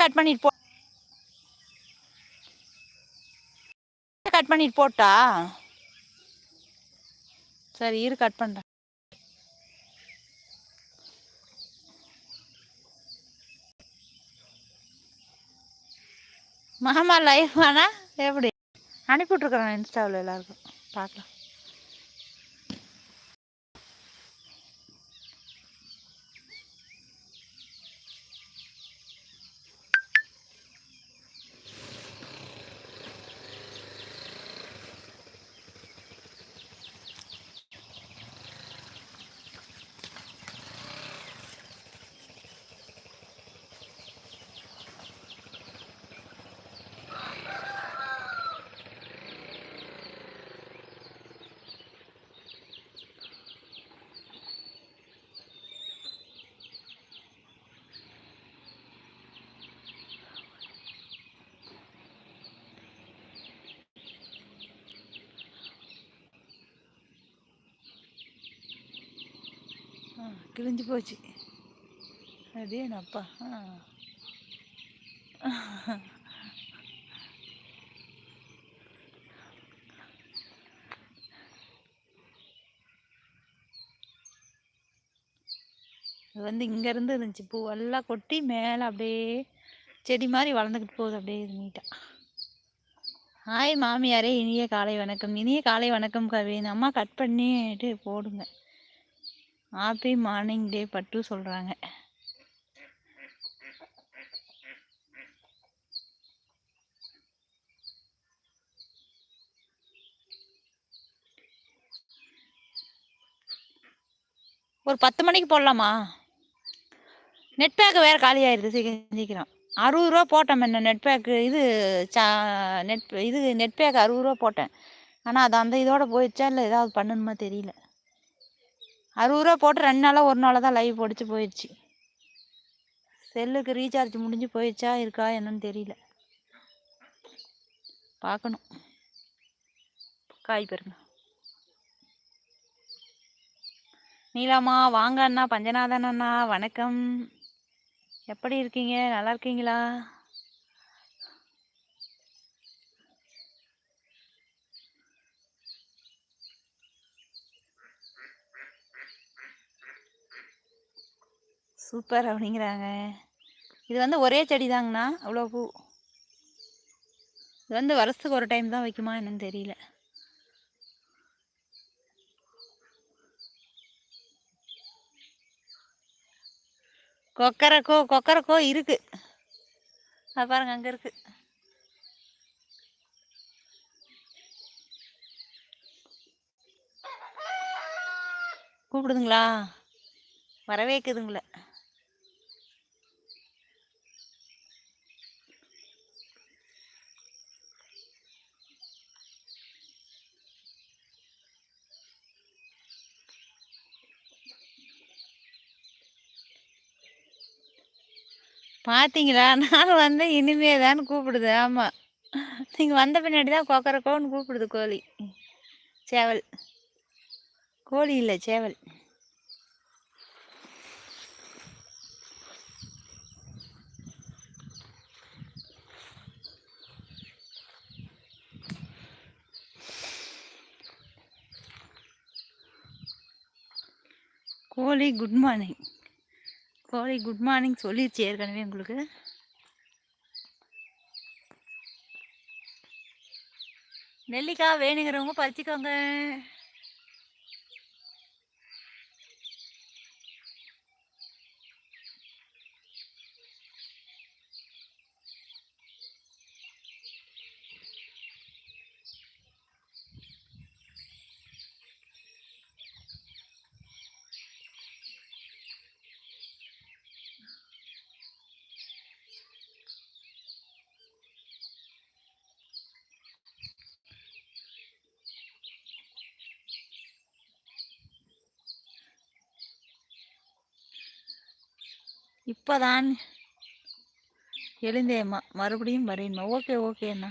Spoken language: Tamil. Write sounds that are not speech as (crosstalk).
கட் பண்ணிட்டு போ கட் பண்ணிட்டு போட்டா? சரி இரு கட் பண்ணுறேன் மாமா லைஃப் ஆனா எப்படி? அனுப்பிவிட்ருக்குறேன் இன்ஸ்டாவில் எல்லாருக்கும். பார்க்கலாம். கிழிஞ்சு போச்சு. அதே அப்பா? இது வந்து இங்கேருந்து இருந்துச்சு. பூவெல்லாம் கொட்டி மேலே அப்படியே செடி மாதிரி வளர்ந்துக்கிட்டு போகுது. அப்படியே இது நீட்டாக ஹாய் மாமியாரே இனிய காலை வணக்கம். இனிய காலை வணக்கம் கவி. அம்மா கட் பண்ணிட்டு போடுங்க. ஹாப்பி மார்னிங் டே பட்டு சொல்கிறாங்க ஒரு பத்து மணிக்கு போடலாமா? நெட் பேக்கு வேறு காலி ஆயிடுது சீக்கிரம் சீக்கிரம். அறுபது ரூபா போட்டேன் என்ன நெட் பேக்கு இது சா நெட் இது நெட் பேக் அறுபது ரூபா போட்டேன். ஆனால் அது அந்த இதோட போயிடுச்சா இல்லை ஏதாவது பண்ணணுமா தெரியல. அறுபது ரூபா போட்டு ரெண்டு நாளாக ஒரு நாளாக தான் லைவ் போடிச்சு போயிடுச்சு செல்லுக்கு ரீசார்ஜ் முடிஞ்சு போயிடுச்சா இருக்கா என்னன்னு தெரியல. பார்க்கணும் காய் பாருங்க. நீலாமா வாங்க அண்ணா பஞ்சநாதன் அண்ணா வணக்கம். எப்படி இருக்கீங்க? நல்லா இருக்கீங்களா? சூப்பர் அப்படிங்கிறாங்க. இது வந்து ஒரே செடி தாங்கண்ணா அவ்வளோ பூ. இது வந்து வருஷத்துக்கு ஒரு டைம் தான் வைக்குமா என்னன்னு தெரியல. கொக்கரக்கோ கொக்கரக்கோ இருக்கு. அது பாருங்க அங்கே இருக்கு. கூப்பிடுதுங்களா? வரவேக்குதுங்களே பார்த்தீங்களா (laughs) நான் வந்து இனிமே தான் கூப்பிடுது. ஆமாம் நீங்கள் வந்த பின்னாடி தான் கொக்கரக்கோன்னு கூப்பிடுது கோழி. சேவல். கோழி இல்லை சேவல். கோழி குட் மார்னிங். கோழி குட் மார்னிங் சொல்லிடுச்சு ஏற்கனவே உங்களுக்கு. நெல்லிக்காய் வேணுங்கிறவங்க பறிச்சுக்கோங்க. இப்போதான் எழுந்தேம்மா மறுபடியும் வரேன்மா ஓகே ஓகேண்ணா